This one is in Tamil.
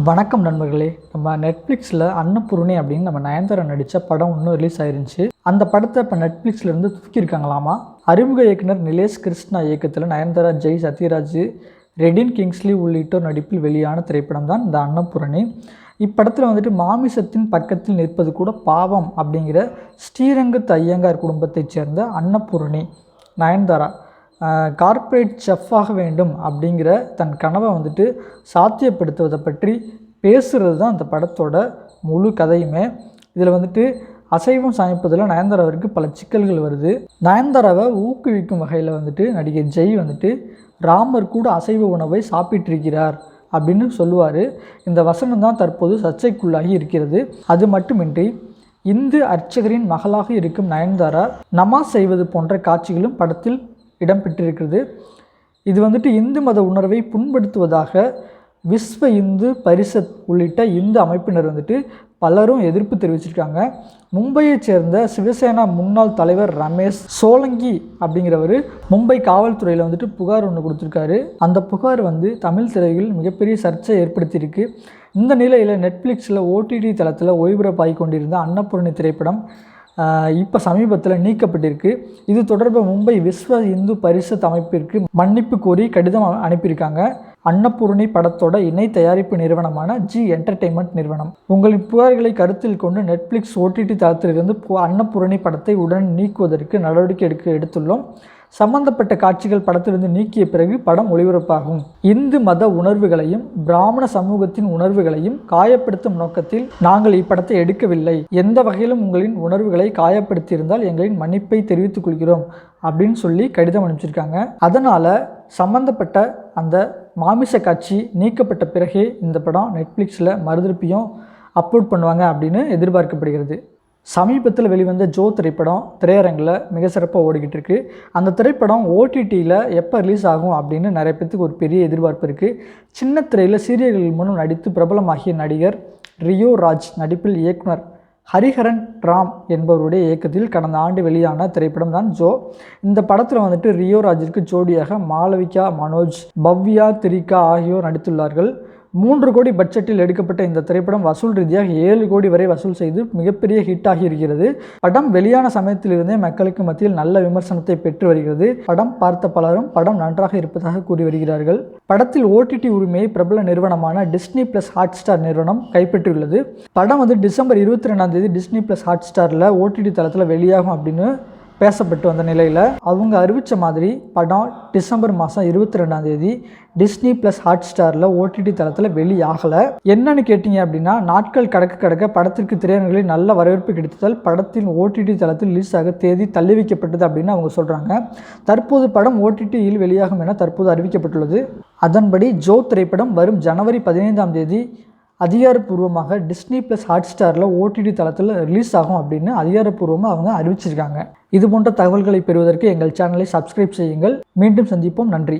வணக்கம் நண்பர்களே. நம்ம நெட்ஃப்ளிக்ஸில் அன்னபூர்ணி அப்படின்னு நம்ம நயன்தாரா நடித்த படம் ஒன்று ரிலீஸ் ஆயிருந்துச்சு. அந்த படத்தை இப்போ நெட்ஃப்ளிக்ஸ்லேருந்து தூக்கியிருக்காங்களாமா அறிமுக இயக்குனர் நிலேஷ் கிருஷ்ணா இயக்கத்தில் நயன்தாரா ஜெய் சத்யராஜ் ரெடின் கிங்ஸ்லி உள்ளிட்டோர் நடிப்பில் வெளியான திரைப்படம் தான் இந்த அன்னபூரணி. இப்படத்தில் வந்துட்டு மாமிசத்தின் பக்கத்தில் நிற்பது கூட பாவம் அப்படிங்கிற ஸ்ரீரங்கத்து ஐயங்கார் குடும்பத்தைச் சேர்ந்த அன்னபூரணி நயன்தாரா. கார்ப்பரேட் செஃப்பாக வேண்டும் அப்படிங்கிற தன் கனவை வந்துட்டு சாத்தியப்படுத்துவதை பற்றி பேசுகிறது தான் அந்த படத்தோட முழு கதையுமே. இதில் வந்துட்டு அசைவம் சமைப்பதில் நயன்தாராவிற்கு பல சிக்கல்கள் வருது. நயன்தாராவை ஊக்குவிக்கும் வகையில் வந்துட்டு நடிகை ஜெய் வந்துட்டு ராமர் கூட அசைவ உணவை சாப்பிட்டிருக்கிறார் அப்படின்னு சொல்லுவார். இந்த வசனம் தான் தற்போது சர்ச்சைக்குள்ளாகி இருக்கிறது. அது மட்டுமின்றி இந்து அர்ச்சகரின் மகளாக இருக்கும் நயன்தாரா நமாஸ் செய்வது போன்ற காட்சிகளும் படத்தில் இடம்பெற்றிருக்கிறது. இது வந்துட்டு இந்து மத உணர்வை புண்படுத்துவதாக விஸ்வ இந்து பரிஷத் உள்ளிட்ட இந்து அமைப்பினர் வந்துட்டு பலரும் எதிர்ப்பு தெரிவிச்சிருக்காங்க. மும்பையைச் சேர்ந்த சிவசேனா முன்னாள் தலைவர் ரமேஷ் சோலங்கி அப்படிங்கிறவர் மும்பை காவல்துறையில் வந்துட்டு புகார் ஒன்று கொடுத்துருக்காரு. அந்த புகார் வந்து தமிழ் திரையில் மிகப்பெரிய சர்ச்சை ஏற்படுத்தியிருக்கு. இந்த நிலையில் நெட்ஃப்ளிக்ஸில் ஓடிடி தளத்தில் ஒளிபரப்பாகி கொண்டிருந்த அன்னபூர்ணி திரைப்படம் இப்போ சமீபத்தில் நீக்கப்பட்டிருக்கு. இது தொடர்பாக மும்பை விஸ்வ இந்து பரிசத் அமைப்பிற்கு மன்னிப்பு கோரி கடிதம் அனுப்பியிருக்காங்க. அன்னபூர்ணி படத்தோட இணை தயாரிப்பு நிறுவனமான ஜி என்டர்டெயின்மெண்ட் நிறுவனம். உங்களின் புகார்களை கருத்தில் கொண்டு நெட்ஃப்ளிக்ஸ் ஓடிடி தளத்திலிருந்து பு- அன்னபூரணி படத்தை உடன் நீக்குவதற்கு நடவடிக்கை எடுக்க எடுத்துள்ளோம். சம்பந்தப்பட்ட காட்சிகள் படத்திலிருந்து நீக்கிய பிறகு படம் ஒளிபரப்பாகும். இந்து மத உணர்வுகளையும் பிராமண சமூகத்தின் உணர்வுகளையும் காயப்படுத்தும் நோக்கத்தில் நாங்கள் இப்படத்தை எடுக்கவில்லை. எந்த வகையிலும் உங்களின் உணர்வுகளை காயப்படுத்தியிருந்தால் எங்களின் மன்னிப்பை தெரிவித்துக் கொள்கிறோம் அப்படின்னு சொல்லி கடிதம் அனுப்பிச்சிருக்காங்க. அதனால் சம்பந்தப்பட்ட அந்த மாமிச காட்சி நீக்கப்பட்ட பிறகே இந்த படம் நெட்ஃப்ளிக்ஸில் மறுதிருப்பியும் அப்லோட் பண்ணுவாங்க அப்படின்னு எதிர்பார்க்கப்படுகிறது. சமீபத்தில் வெளிவந்த ஜோ திரைப்படம் திரையரங்கில் மிக சிறப்பாக ஓடிக்கிட்டு இருக்கு. அந்த திரைப்படம் ஓடிடியில் எப்போ ரிலீஸ் ஆகும் அப்படின்னு நிறைய பேத்துக்கு ஒரு பெரிய எதிர்பார்ப்பு இருக்குது சின்ன திரையில் சீரியல்கள் மூலம் நடித்து பிரபலமாகிய நடிகர் ரியோ ராஜ் நடிப்பில் இயக்குனர் ஹரிஹரன் ராம் என்பவருடைய இயக்கத்தில் கடந்த ஆண்டு வெளியான திரைப்படம் தான் ஜோ. இந்த படத்தில் வந்துட்டு ரியோ ராஜிற்கு ஜோடியாக மாளவிகா மனோஜ் பவ்யா திரிகா ஆகியோர் நடித்துள்ளார்கள். மூன்று கோடி பட்ஜெட்டில் எடுக்கப்பட்ட இந்த திரைப்படம் வசூல் ரீதியாக ஏழு கோடி வரை வசூல் செய்து மிகப்பெரிய ஹிட் ஆகியிருக்கிறது படம் வெளியான சமயத்திலிருந்தே மக்களுக்கு மத்தியில் நல்ல விமர்சனத்தை பெற்று வருகிறது. படம் பார்த்த பலரும் படம் நன்றாக இருப்பதாக கூறி வருகிறார்கள். படத்தில் ஓடிடி உரிமையை பிரபல நிறுவனமான டிஸ்னி பிளஸ் ஹாட் ஸ்டார் நிறுவனம் கைப்பற்றியுள்ளது. படம் வந்து டிசம்பர் இருபத்தி ரெண்டாம் தேதி டிஸ்னி பிளஸ் ஹாட் ஸ்டாரில் ஓடிடி தளத்தில் வெளியாகும் அப்படின்னு பேசப்பட்டு வந்த நிலையில் அவங்க அறிவித்த மாதிரி படம் டிசம்பர் மாதம் இருபத்தி ரெண்டாம் தேதி டிஸ்னி ப்ளஸ் ஹாட் ஸ்டாரில் ஓடிடி தளத்தில் வெளியாகலை. என்னன்னு கேட்டிங்க அப்படின்னா நாட்கள் கடக்க கடக்க படத்திற்கு திரையரங்களில் நல்ல வரவேற்பு கிடைத்ததால் படத்தின் ஓடிடி தளத்தில் ரிலீஸ் ஆக தேதி தள்ளி வைக்கப்பட்டது அப்படின்னு அவங்க சொல்கிறாங்க தற்போது படம் ஓடிடியில் வெளியாகும் என தற்போது அறிவிக்கப்பட்டுள்ளது. அதன்படி ஜோ திரைப்படம் வரும் ஜனவரி பதினைந்தாம் தேதி அதிகாரப்பூர்வமாக டிஸ்னி ப்ளஸ் ஹாட் ஸ்டாரில் ஓடிடி தளத்தில் ரிலீஸ் ஆகும் அப்படின்னு அதிகாரப்பூர்வமாக அவங்க அறிவிச்சிருக்காங்க. இது போன்ற தகவல்களை பெறுவதற்கு எங்கள் சேனலை சப்ஸ்கிரைப் செய்யுங்கள். மீண்டும் சந்திப்போம். நன்றி.